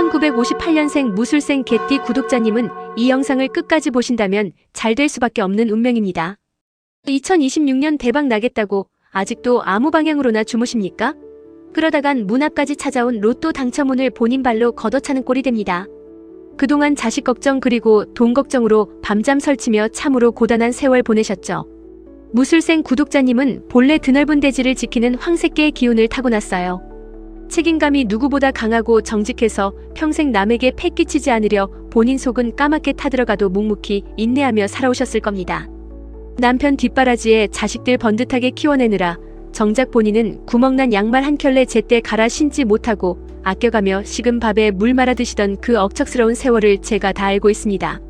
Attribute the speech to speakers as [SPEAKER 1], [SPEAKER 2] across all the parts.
[SPEAKER 1] 1958년생 무술생 개띠 구독자님은 이 영상을 끝까지 보신다면 잘 될 수밖에 없는 운명입니다. 2026년 대박 나겠다고 아직도 아무 방향으로나 주무십니까? 그러다간 문 앞까지 찾아온 로또 당첨운을 본인 발로 걷어차는 꼴이 됩니다. 그동안 자식 걱정 그리고 돈 걱정으로 밤잠 설치며 참으로 고단한 세월 보내셨죠. 무술생 구독자님은 본래 드넓은 대지를 지키는 황새끼의 기운을 타고났어요. 책임감이 누구보다 강하고 정직해서 평생 남에게 패 끼치지 않으려 본인 속은 까맣게 타들어가도 묵묵히 인내하며 살아오셨을 겁니다. 남편 뒷바라지에 자식들 번듯하게 키워내느라 정작 본인은 구멍난 양말 한 켤레 제때 갈아 신지 못하고 아껴가며 식은 밥에 물 말아 드시던 그 억척스러운 세월을 제가 다 알고 있습니다.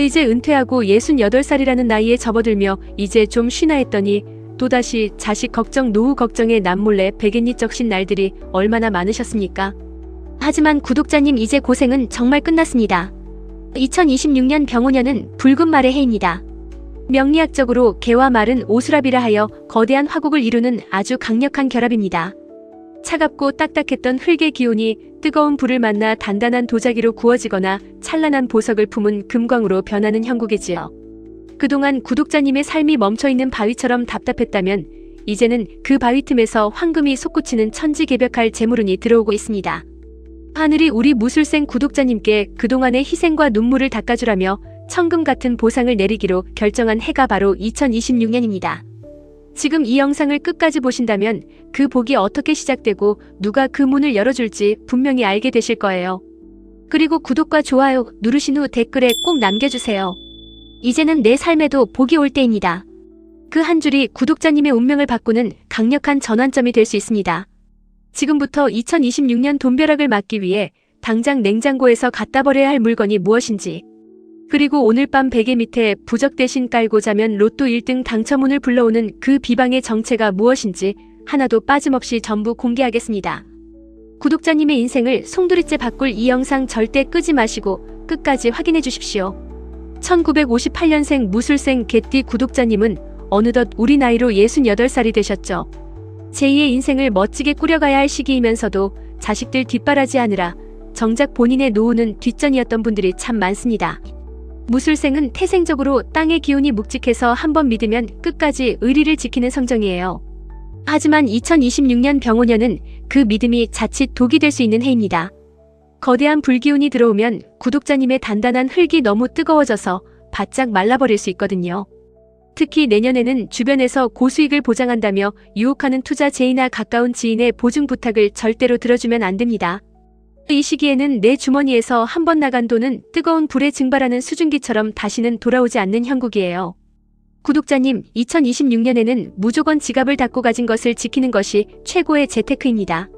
[SPEAKER 1] 이제 은퇴하고 68살이라는 나이에 접어들며 이제 좀 쉬나 했더니 또다시 자식 걱정 노후 걱정에 남몰래 백엔니 적신 날들이 얼마나 많으셨습니까? 하지만 구독자님 이제 고생은 정말 끝났습니다. 2026년 병오년은 붉은 말의 해입니다. 명리학적으로 개와 말은 오수랍이라 하여 거대한 화국을 이루는 아주 강력한 결합입니다. 차갑고 딱딱했던 흙의 기운이 뜨거운 불을 만나 단단한 도자기로 구워지거나 찬란한 보석을 품은 금광으로 변하는 형국이지요. 그동안 구독자님의 삶이 멈춰있는 바위처럼 답답했다면 이제는 그 바위 틈에서 황금이 솟구치는 천지개벽할 재물운이 들어오고 있습니다. 하늘이 우리 무술생 구독자님께 그동안의 희생과 눈물을 닦아주라며 천금 같은 보상을 내리기로 결정한 해가 바로 2026년입니다. 지금 이 영상을 끝까지 보신다면 그 복이 어떻게 시작되고 누가 그 문을 열어줄지 분명히 알게 되실 거예요. 그리고 구독과 좋아요 누르신 후 댓글에 꼭 남겨주세요. 이제는 내 삶에도 복이 올 때입니다. 그 한 줄이 구독자님의 운명을 바꾸는 강력한 전환점이 될 수 있습니다. 지금부터 2026년 돈벼락을 막기 위해 당장 냉장고에서 갖다 버려야 할 물건이 무엇인지 그리고 오늘 밤 베개 밑에 부적 대신 깔고 자면 로또 1등 당첨운을 불러오는 그 비방의 정체가 무엇인지 하나도 빠짐없이 전부 공개하겠습니다. 구독자님의 인생을 송두리째 바꿀 이 영상 절대 끄지 마시고 끝까지 확인해 주십시오. 1958년생 무술생 개띠 구독자님은 어느덧 우리 나이로 68살이 되셨죠. 제2의 인생을 멋지게 꾸려가야 할 시기이면서도 자식들 뒷바라지 하느라 정작 본인의 노후는 뒷전이었던 분들이 참 많습니다. 무술생은 태생적으로 땅의 기운이 묵직해서 한번 믿으면 끝까지 의리를 지키는 성정이에요. 하지만 2026년 병오년은 그 믿음이 자칫 독이 될 수 있는 해입니다. 거대한 불기운이 들어오면 구독자님의 단단한 흙이 너무 뜨거워져서 바짝 말라버릴 수 있거든요. 특히 내년에는 주변에서 고수익을 보장한다며 유혹하는 투자 제이나 가까운 지인의 보증 부탁을 절대로 들어주면 안 됩니다. 이 시기에는 내 주머니에서 한 번 나간 돈은 뜨거운 불에 증발하는 수증기처럼 다시는 돌아오지 않는 형국이에요. 구독자님, 2026년에는 무조건 지갑을 닫고 가진 것을 지키는 것이 최고의 재테크입니다.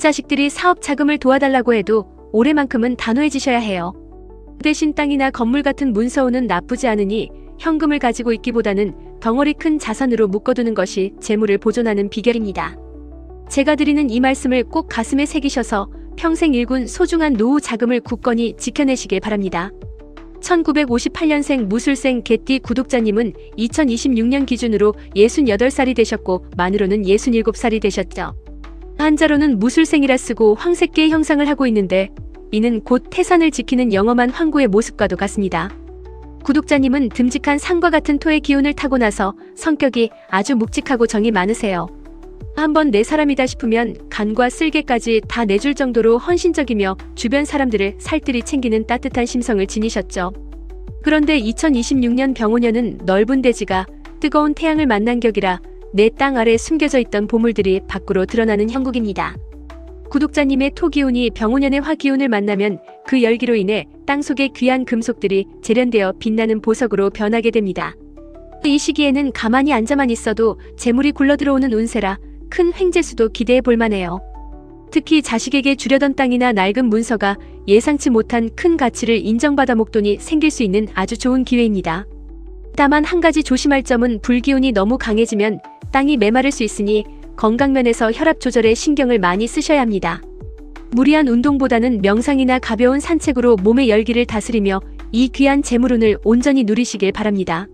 [SPEAKER 1] 자식들이 사업 자금을 도와달라고 해도 올해만큼은 단호해지셔야 해요. 대신 땅이나 건물 같은 문서우는 나쁘지 않으니 현금을 가지고 있기보다는 덩어리 큰 자산으로 묶어두는 것이 재물을 보존하는 비결입니다. 제가 드리는 이 말씀을 꼭 가슴에 새기셔서 평생 일군 소중한 노후 자금을 굳건히 지켜내시길 바랍니다. 1958년생 무술생 개띠 구독자님은 2026년 기준으로 68살이 되셨고 만으로는 67살이 되셨죠. 한자로는 무술생이라 쓰고 황새끼의 형상을 하고 있는데 이는 곧 태산을 지키는 영험한 황구의 모습과도 같습니다. 구독자님은 듬직한 산과 같은 토의 기운을 타고 나서 성격이 아주 묵직하고 정이 많으세요. 한번 내 사람이다 싶으면 간과 쓸개까지 다 내줄 정도로 헌신적이며 주변 사람들을 살뜰히 챙기는 따뜻한 심성을 지니셨죠. 그런데 2026년 병오년은 넓은 대지가 뜨거운 태양을 만난 격이라 내 땅 아래 숨겨져 있던 보물들이 밖으로 드러나는 형국입니다. 구독자님의 토기운이 병오년의 화기운을 만나면 그 열기로 인해 땅 속의 귀한 금속들이 재련되어 빛나는 보석으로 변하게 됩니다. 이 시기에는 가만히 앉아만 있어도 재물이 굴러들어오는 운세라 큰 횡재수도 기대해 볼만해요. 특히 자식에게 주려던 땅이나 낡은 문서가 예상치 못한 큰 가치를 인정받아 목돈이 생길 수 있는 아주 좋은 기회입니다. 다만 한 가지 조심할 점은 불기운이 너무 강해지면 땅이 메마를 수 있으니 건강면에서 혈압 조절에 신경을 많이 쓰셔야 합니다. 무리한 운동보다는 명상이나 가벼운 산책으로 몸의 열기를 다스리며 이 귀한 재물운을 온전히 누리시길 바랍니다.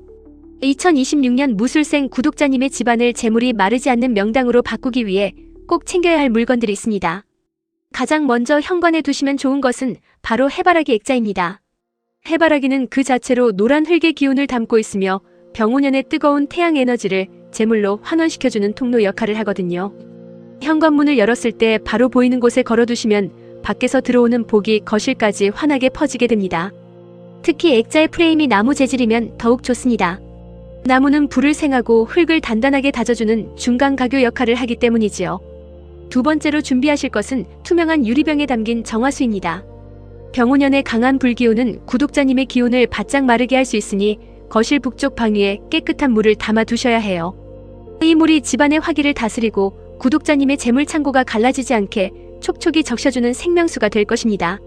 [SPEAKER 1] 2026년 무술생 구독자님의 집안을 재물이 마르지 않는 명당으로 바꾸기 위해 꼭 챙겨야 할 물건들이 있습니다. 가장 먼저 현관에 두시면 좋은 것은 바로 해바라기 액자입니다. 해바라기는 그 자체로 노란 흙의 기운을 담고 있으며 병오년의 뜨거운 태양 에너지를 제물로 환원시켜주는 통로 역할을 하거든요. 현관문을 열었을 때 바로 보이는 곳에 걸어두시면 밖에서 들어오는 복이 거실까지 환하게 퍼지게 됩니다. 특히 액자의 프레임이 나무 재질이면 더욱 좋습니다. 나무는 불을 생하고 흙을 단단하게 다져주는 중간 가교 역할을 하기 때문이지요. 두 번째로 준비하실 것은 투명한 유리병에 담긴 정화수입니다. 병오년의 강한 불기운은 구독자님의 기운을 바짝 마르게 할 수 있으니 거실 북쪽 방 위에 깨끗한 물을 담아 두셔야 해요. 이 물이 집안의 화기를 다스리고 구독자님의 재물 창고가 갈라지지 않게 촉촉이 적셔주는 생명수가 될 것입니다.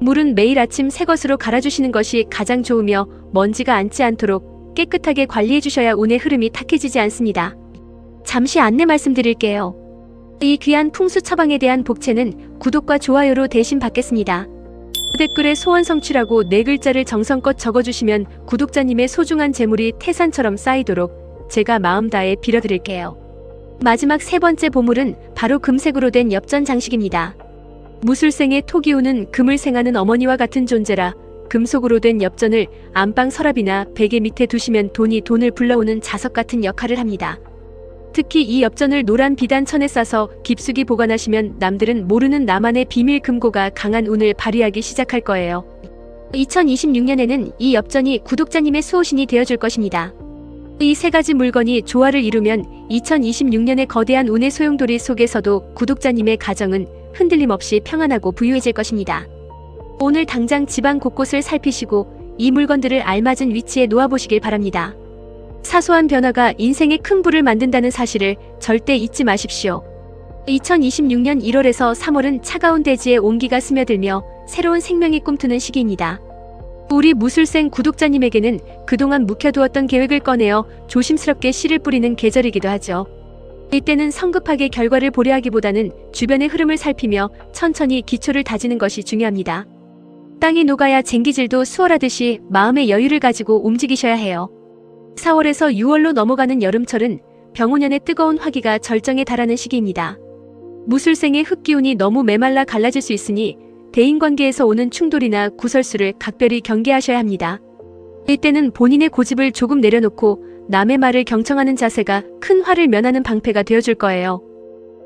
[SPEAKER 1] 물은 매일 아침 새 것으로 갈아주시는 것이 가장 좋으며 먼지가 앉지 않도록 깨끗하게 관리해 주셔야 운의 흐름이 탁해지지 않습니다. 잠시 안내 말씀드릴게요. 이 귀한 풍수 처방에 대한 복채는 구독과 좋아요로 대신 받겠습니다. 댓글에 소원 성취라고 네 글자를 정성껏 적어주시면 구독자님의 소중한 재물이 태산처럼 쌓이도록 제가 마음 다해 빌어드릴게요. 마지막 세 번째 보물은 바로 금색으로 된 엽전 장식입니다. 무술생의 토기우는 금을 생하는 어머니와 같은 존재라 금속으로 된 엽전을 안방 서랍이나 베개 밑에 두시면 돈이 돈을 불러오는 자석 같은 역할을 합니다. 특히 이 엽전을 노란 비단천에 싸서 깊숙이 보관하시면 남들은 모르는 나만의 비밀 금고가 강한 운을 발휘하기 시작할 거예요. 2026년에는 이 엽전이 구독자님의 수호신이 되어줄 것입니다. 이 세 가지 물건이 조화를 이루면 2026년의 거대한 운의 소용돌이 속에서도 구독자님의 가정은 흔들림 없이 평안하고 부유해질 것입니다. 오늘 당장 집안 곳곳을 살피시고 이 물건들을 알맞은 위치에 놓아보시길 바랍니다. 사소한 변화가 인생에 큰 불을 만든다는 사실을 절대 잊지 마십시오. 2026년 1월에서 3월은 차가운 대지에 온기가 스며들며 새로운 생명이 꿈트는 시기입니다. 우리 무술생 구독자님에게는 그동안 묵혀두었던 계획을 꺼내어 조심스럽게 씨를 뿌리는 계절이기도 하죠. 이때는 성급하게 결과를 보려 하기보다는 주변의 흐름을 살피며 천천히 기초를 다지는 것이 중요합니다. 땅이 녹아야 쟁기질도 수월하듯이 마음의 여유를 가지고 움직이셔야 해요. 4월에서 6월로 넘어가는 여름철은 병오년의 뜨거운 화기가 절정에 달하는 시기입니다. 무술생의 흙기운이 너무 메말라 갈라질 수 있으니 대인관계에서 오는 충돌이나 구설수를 각별히 경계하셔야 합니다. 이때는 본인의 고집을 조금 내려놓고 남의 말을 경청하는 자세가 큰 화를 면하는 방패가 되어줄 거예요.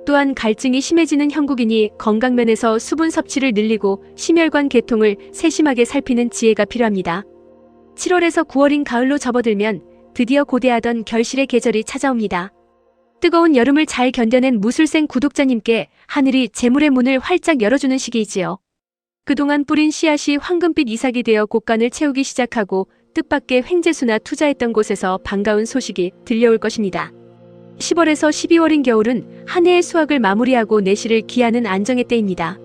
[SPEAKER 1] 또한 갈증이 심해지는 형국이니 건강면에서 수분 섭취를 늘리고 심혈관 계통을 세심하게 살피는 지혜가 필요합니다. 7월에서 9월인 가을로 접어들면 드디어 고대하던 결실의 계절이 찾아옵니다. 뜨거운 여름을 잘 견뎌낸 무술생 구독자님께 하늘이 재물의 문을 활짝 열어주는 시기이지요. 그동안 뿌린 씨앗이 황금빛 이삭이 되어 곳간을 채우기 시작하고 뜻밖의 횡재수나 투자했던 곳에서 반가운 소식이 들려올 것입니다. 10월에서 12월인 겨울은 한 해의 수확을 마무리하고 내실을 기하는 안정의 때입니다.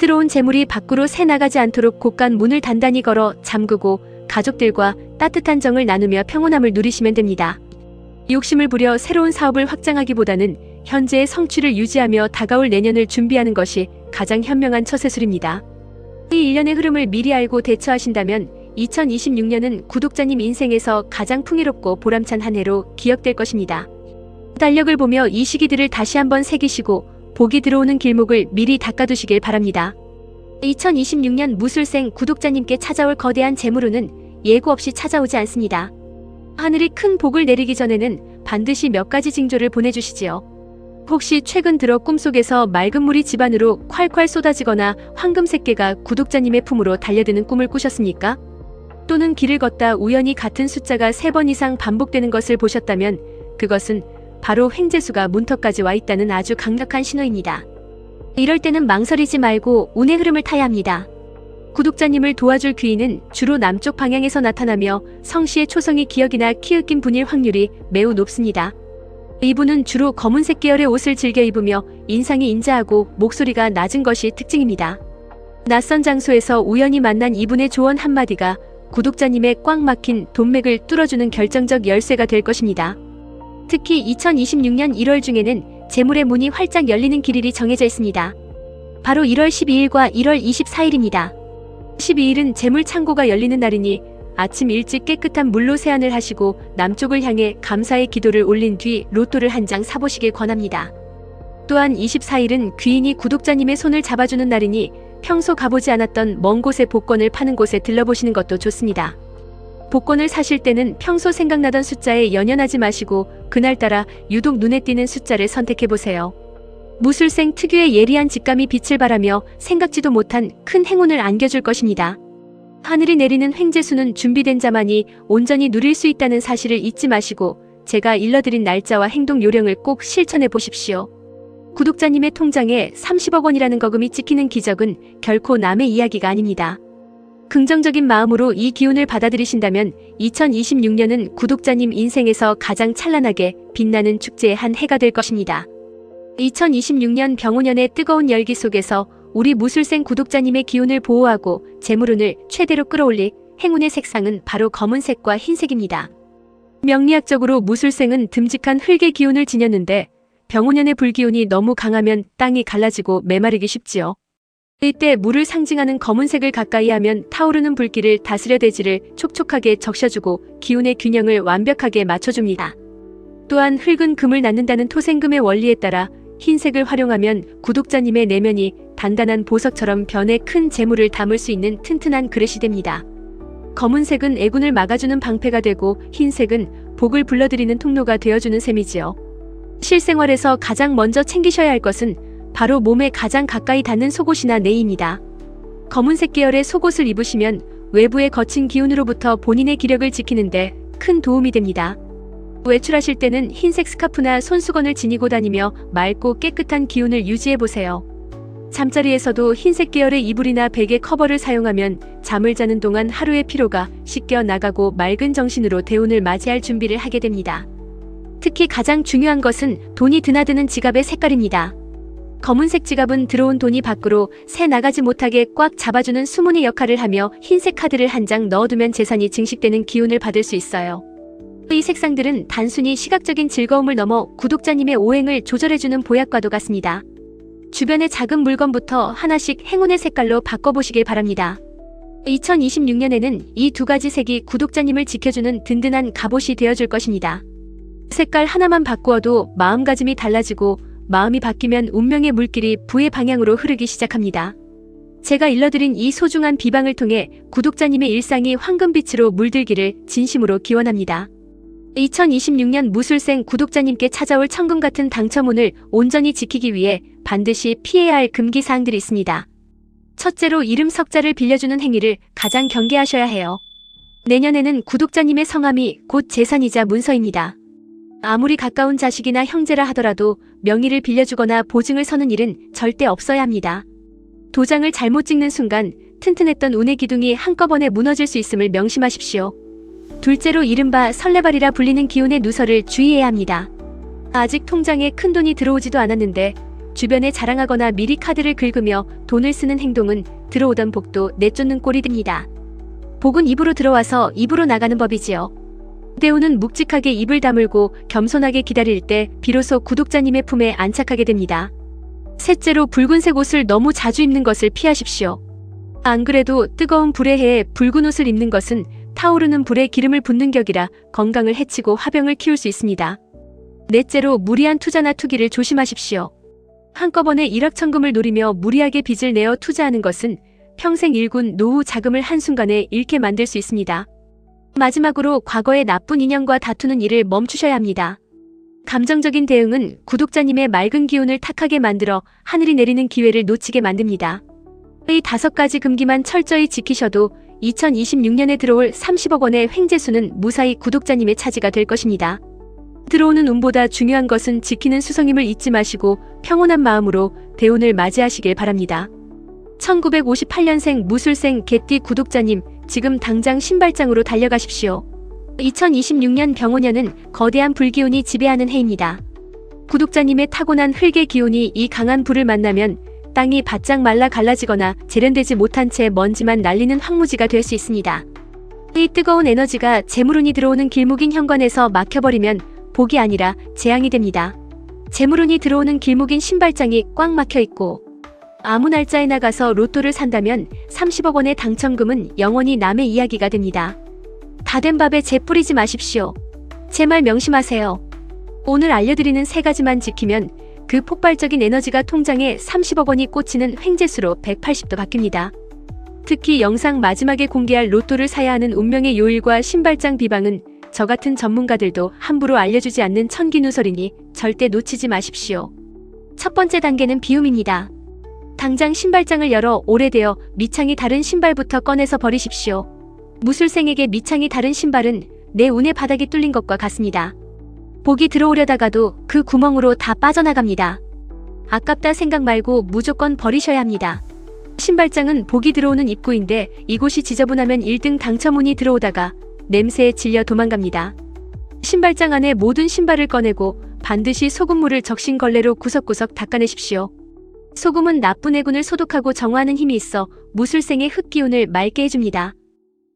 [SPEAKER 1] 들어온 재물이 밖으로 새 나가지 않도록 곳간 문을 단단히 걸어 잠그고 가족들과 따뜻한 정을 나누며 평온함을 누리시면 됩니다. 욕심을 부려 새로운 사업을 확장하기보다는 현재의 성취를 유지하며 다가올 내년을 준비하는 것이 가장 현명한 처세술입니다. 이 일련의 흐름을 미리 알고 대처하신다면 2026년은 구독자님 인생에서 가장 풍요롭고 보람찬 한 해로 기억될 것입니다. 달력을 보며 이 시기들을 다시 한번 새기시고 복이 들어오는 길목을 미리 닦아두시길 바랍니다. 2026년 무술생 구독자님께 찾아올 거대한 재물운은 예고 없이 찾아오지 않습니다. 하늘이 큰 복을 내리기 전에는 반드시 몇 가지 징조를 보내주시지요. 혹시 최근 들어 꿈속에서 맑은 물이 집안으로 콸콸 쏟아지거나 황금색 개가 구독자님의 품으로 달려드는 꿈을 꾸셨습니까? 또는 길을 걷다 우연히 같은 숫자가 세번 이상 반복되는 것을 보셨다면 그것은 바로 횡재수가 문턱까지 와 있다는 아주 강력한 신호입니다. 이럴 때는 망설이지 말고 운의 흐름을 타야 합니다. 구독자님을 도와줄 귀인은 주로 남쪽 방향에서 나타나며 성씨의 초성이 기억이나 키읔긴 분일 확률이 매우 높습니다. 이분은 주로 검은색 계열의 옷을 즐겨 입으며 인상이 인자하고 목소리가 낮은 것이 특징입니다. 낯선 장소에서 우연히 만난 이분의 조언 한마디가 구독자님의 꽉 막힌 돈맥을 뚫어주는 결정적 열쇠가 될 것입니다. 특히 2026년 1월 중에는 재물의 문이 활짝 열리는 길일이 정해져 있습니다. 바로 1월 12일과 1월 24일입니다. 12일은 재물 창고가 열리는 날이니 아침 일찍 깨끗한 물로 세안을 하시고 남쪽을 향해 감사의 기도를 올린 뒤 로또를 한 장 사보시길 권합니다. 또한 24일은 귀인이 구독자님의 손을 잡아주는 날이니 평소 가보지 않았던 먼 곳의 복권을 파는 곳에 들러보시는 것도 좋습니다. 복권을 사실 때는 평소 생각나던 숫자에 연연하지 마시고 그날따라 유독 눈에 띄는 숫자를 선택해 보세요. 무술생 특유의 예리한 직감이 빛을 발하며 생각지도 못한 큰 행운을 안겨줄 것입니다. 하늘이 내리는 횡재수는 준비된 자만이 온전히 누릴 수 있다는 사실을 잊지 마시고 제가 일러드린 날짜와 행동 요령을 꼭 실천해 보십시오. 구독자님의 통장에 30억 원이라는 거금이 찍히는 기적은 결코 남의 이야기가 아닙니다. 긍정적인 마음으로 이 기운을 받아들이신다면 2026년은 구독자님 인생에서 가장 찬란하게 빛나는 축제의 한 해가 될 것입니다. 2026년 병오년의 뜨거운 열기 속에서 우리 무술생 구독자님의 기운을 보호하고 재물운을 최대로 끌어올릴 행운의 색상은 바로 검은색과 흰색입니다. 명리학적으로 무술생은 듬직한 흙의 기운을 지녔는데 병오년의 불기운이 너무 강하면 땅이 갈라지고 메마르기 쉽지요. 이때 물을 상징하는 검은색을 가까이 하면 타오르는 불길을 다스려 대지를 촉촉하게 적셔주고 기운의 균형을 완벽하게 맞춰줍니다. 또한 흙은 금을 낳는다는 토생금의 원리에 따라 흰색을 활용하면 구독자님의 내면이 단단한 보석처럼 변해 큰 재물을 담을 수 있는 튼튼한 그릇이 됩니다. 검은색은 애군을 막아주는 방패가 되고 흰색은 복을 불러들이는 통로가 되어주는 셈이지요. 실생활에서 가장 먼저 챙기셔야 할 것은 바로 몸에 가장 가까이 닿는 속옷이나 네입니다. 검은색 계열의 속옷을 입으시면 외부의 거친 기운으로부터 본인의 기력을 지키는데 큰 도움이 됩니다. 외출하실 때는 흰색 스카프나 손수건을 지니고 다니며 맑고 깨끗한 기운을 유지해 보세요. 잠자리에서도 흰색 계열의 이불이나 베개 커버를 사용하면 잠을 자는 동안 하루의 피로가 씻겨 나가고 맑은 정신으로 대운을 맞이할 준비를 하게 됩니다. 특히 가장 중요한 것은 돈이 드나드는 지갑의 색깔입니다. 검은색 지갑은 들어온 돈이 밖으로 새 나가지 못하게 꽉 잡아주는 수문의 역할을 하며 흰색 카드를 한 장 넣어두면 재산이 증식되는 기운을 받을 수 있어요. 이 색상들은 단순히 시각적인 즐거움을 넘어 구독자님의 오행을 조절해주는 보약과도 같습니다. 주변의 작은 물건부터 하나씩 행운의 색깔로 바꿔보시길 바랍니다. 2026년에는 이 두 가지 색이 구독자님을 지켜주는 든든한 갑옷이 되어줄 것입니다. 색깔 하나만 바꾸어도 마음가짐이 달라지고 마음이 바뀌면 운명의 물길이 부의 방향으로 흐르기 시작합니다. 제가 일러드린 이 소중한 비방을 통해 구독자님의 일상이 황금빛으로 물들기를 진심으로 기원합니다. 2026년 무술생 구독자님께 찾아올 천금 같은 당첨운을 온전히 지키기 위해 반드시 피해야 할 금기 사항들이 있습니다. 첫째로 이름 석자를 빌려주는 행위를 가장 경계하셔야 해요. 내년에는 구독자님의 성함이 곧 재산이자 문서입니다. 아무리 가까운 자식이나 형제라 하더라도 명의를 빌려주거나 보증을 서는 일은 절대 없어야 합니다. 도장을 잘못 찍는 순간 튼튼했던 운의 기둥이 한꺼번에 무너질 수 있음을 명심하십시오. 둘째로 이른바 설레발이라 불리는 기운의 누설을 주의해야 합니다. 아직 통장에 큰 돈이 들어오지도 않았는데 주변에 자랑하거나 미리 카드를 긁으며 돈을 쓰는 행동은 들어오던 복도 내쫓는 꼴이 됩니다. 복은 입으로 들어와서 입으로 나가는 법이지요. 대우는 묵직하게 입을 다물고 겸손하게 기다릴 때 비로소 구독자님의 품에 안착하게 됩니다. 셋째로 붉은색 옷을 너무 자주 입는 것을 피하십시오. 안 그래도 뜨거운 불의 해에 붉은 옷을 입는 것은 타오르는 불에 기름을 붓는 격이라 건강을 해치고 화병을 키울 수 있습니다. 넷째로 무리한 투자나 투기를 조심하십시오. 한꺼번에 일확천금을 노리며 무리하게 빚을 내어 투자하는 것은 평생 일군 노후 자금을 한순간에 잃게 만들 수 있습니다. 마지막으로 과거의 나쁜 인연과 다투는 일을 멈추셔야 합니다. 감정적인 대응은 구독자님의 맑은 기운을 탁하게 만들어 하늘이 내리는 기회를 놓치게 만듭니다. 이 다섯 가지 금기만 철저히 지키셔도 2026년에 들어올 30억 원의 횡재수는 무사히 구독자님의 차지가 될 것입니다. 들어오는 운보다 중요한 것은 지키는 수성임을 잊지 마시고 평온한 마음으로 대운을 맞이하시길 바랍니다. 1958년생 무술생 개띠 구독자님, 지금 당장 신발장으로 달려가십시오. 2026년 병오년은 거대한 불기운이 지배하는 해입니다. 구독자님의 타고난 흙의 기운이 이 강한 불을 만나면 땅이 바짝 말라 갈라지거나 재련되지 못한 채 먼지만 날리는 황무지가 될 수 있습니다. 이 뜨거운 에너지가 재물운이 들어오는 길목인 현관에서 막혀버리면 복이 아니라 재앙이 됩니다. 재물운이 들어오는 길목인 신발장이 꽉 막혀 있고 아무 날짜에 나가서 로또를 산다면 30억 원의 당첨금은 영원히 남의 이야기가 됩니다. 다 된 밥에 재 뿌리지 마십시오. 제 말 명심하세요. 오늘 알려드리는 세 가지만 지키면 그 폭발적인 에너지가 통장에 30억 원이 꽂히는 횡재수로 180도 바뀝니다. 특히 영상 마지막에 공개할 로또를 사야 하는 운명의 요일과 신발장 비방은 저 같은 전문가들도 함부로 알려주지 않는 천기누설이니 절대 놓치지 마십시오. 첫 번째 단계는 비움입니다. 당장 신발장을 열어 오래되어 밑창이 다른 신발부터 꺼내서 버리십시오. 무술생에게 밑창이 다른 신발은 내 운의 바닥이 뚫린 것과 같습니다. 복이 들어오려다가도 그 구멍으로 다 빠져나갑니다. 아깝다 생각 말고 무조건 버리셔야 합니다. 신발장은 복이 들어오는 입구인데 이곳이 지저분하면 1등 당첨운이 들어오다가 냄새에 질려 도망갑니다. 신발장 안에 모든 신발을 꺼내고 반드시 소금물을 적신 걸레로 구석구석 닦아내십시오. 소금은 나쁜 해군을 소독하고 정화하는 힘이 있어 무술생의 흙기운을 맑게 해줍니다.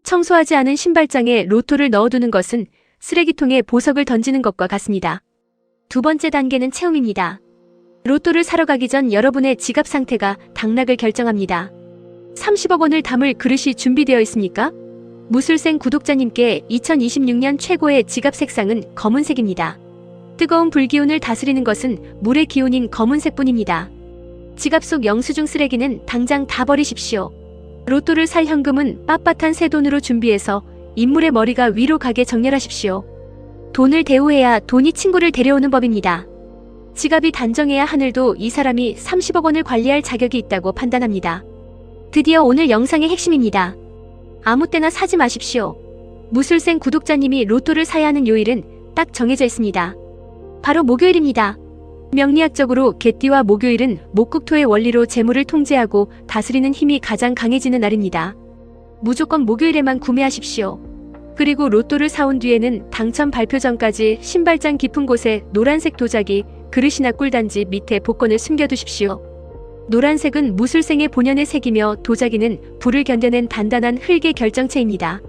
[SPEAKER 1] 청소하지 않은 신발장에 로토를 넣어두는 것은 쓰레기통에 보석을 던지는 것과 같습니다. 두 번째 단계는 체험입니다. 로또를 사러 가기 전 여러분의 지갑 상태가 당락을 결정합니다. 30억 원을 담을 그릇이 준비되어 있습니까? 무술생 구독자님께 2026년 최고의 지갑 색상은 검은색입니다. 뜨거운 불기운을 다스리는 것은 물의 기운인 검은색뿐입니다. 지갑 속 영수증 쓰레기는 당장 다 버리십시오. 로또를 살 현금은 빳빳한 새 돈으로 준비해서 인물의 머리가 위로 가게 정렬하십시오. 돈을 대우해야 돈이 친구를 데려오는 법입니다. 지갑이 단정해야 하늘도 이 사람이 30억 원을 관리할 자격이 있다고 판단합니다. 드디어 오늘 영상의 핵심입니다. 아무 때나 사지 마십시오. 무술생 구독자님이 로또를 사야 하는 요일은 딱 정해져 있습니다. 바로 목요일입니다. 명리학적으로 개띠와 목요일은 목국토의 원리로 재물을 통제하고 다스리는 힘이 가장 강해지는 날입니다. 무조건 목요일에만 구매하십시오. 그리고 로또를 사온 뒤에는 당첨 발표 전까지 신발장 깊은 곳에 노란색 도자기, 그릇이나 꿀단지 밑에 복권을 숨겨두십시오. 노란색은 무술생의 본연의 색이며 도자기는 불을 견뎌낸 단단한 흙의 결정체입니다.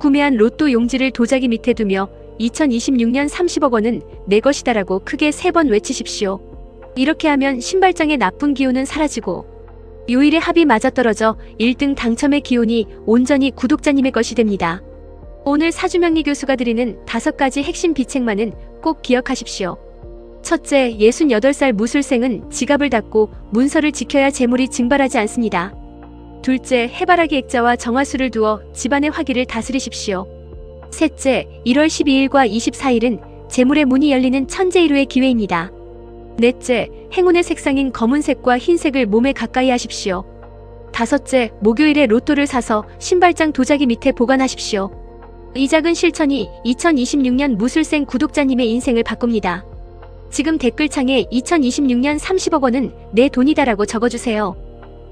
[SPEAKER 1] 구매한 로또 용지를 도자기 밑에 두며 2026년 30억 원은 내 것이다라고 크게 세 번 외치십시오. 이렇게 하면 신발장의 나쁜 기운은 사라지고 요일의 합이 맞아떨어져 1등 당첨의 기운이 온전히 구독자님의 것이 됩니다. 오늘 사주명리 교수가 드리는 다섯 가지 핵심 비책만은 꼭 기억하십시오. 첫째, 68살 무술생은 지갑을 닫고 문서를 지켜야 재물이 증발하지 않습니다. 둘째, 해바라기 액자와 정화수를 두어 집안의 화기를 다스리십시오. 셋째, 1월 12일과 24일은 재물의 문이 열리는 천재일호의 기회입니다. 넷째, 행운의 색상인 검은색과 흰색을 몸에 가까이 하십시오. 다섯째, 목요일에 로또를 사서 신발장 도자기 밑에 보관하십시오. 이 작은 실천이 2026년 무술생 구독자님의 인생을 바꿉니다. 지금 댓글창에 2026년 30억 원은 내 돈이다라고 적어주세요.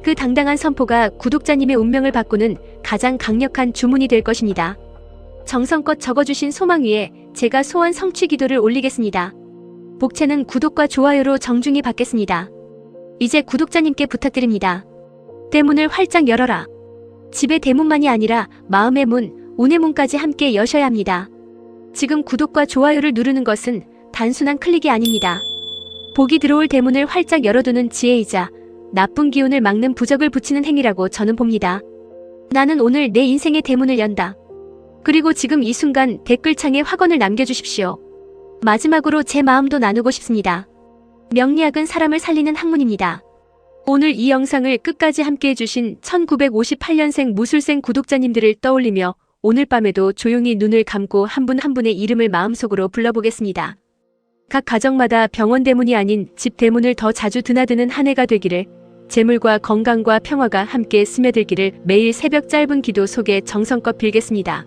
[SPEAKER 1] 그 당당한 선포가 구독자님의 운명을 바꾸는 가장 강력한 주문이 될 것입니다. 정성껏 적어주신 소망 위에 제가 소원 성취 기도를 올리겠습니다. 복채는 구독과 좋아요로 정중히 받겠습니다. 이제 구독자님께 부탁드립니다. 대문을 활짝 열어라. 집의 대문만이 아니라 마음의 문, 운의 문까지 함께 여셔야 합니다. 지금 구독과 좋아요를 누르는 것은 단순한 클릭이 아닙니다. 복이 들어올 대문을 활짝 열어두는 지혜이자 나쁜 기운을 막는 부적을 붙이는 행위라고 저는 봅니다. 나는 오늘 내 인생의 대문을 연다. 그리고 지금 이 순간 댓글창에 확언을 남겨주십시오. 마지막으로 제 마음도 나누고 싶습니다. 명리학은 사람을 살리는 학문입니다. 오늘 이 영상을 끝까지 함께 해주신 1958년생 무술생 구독자님들을 떠올리며 오늘 밤에도 조용히 눈을 감고 한분한 분의 이름을 마음속으로 불러보겠습니다. 각 가정마다 병원 대문이 아닌 집 대문을 더 자주 드나드는 한 해가 되기를 재물과 건강과 평화가 함께 스며들기를 매일 새벽 짧은 기도 속에 정성껏 빌겠습니다.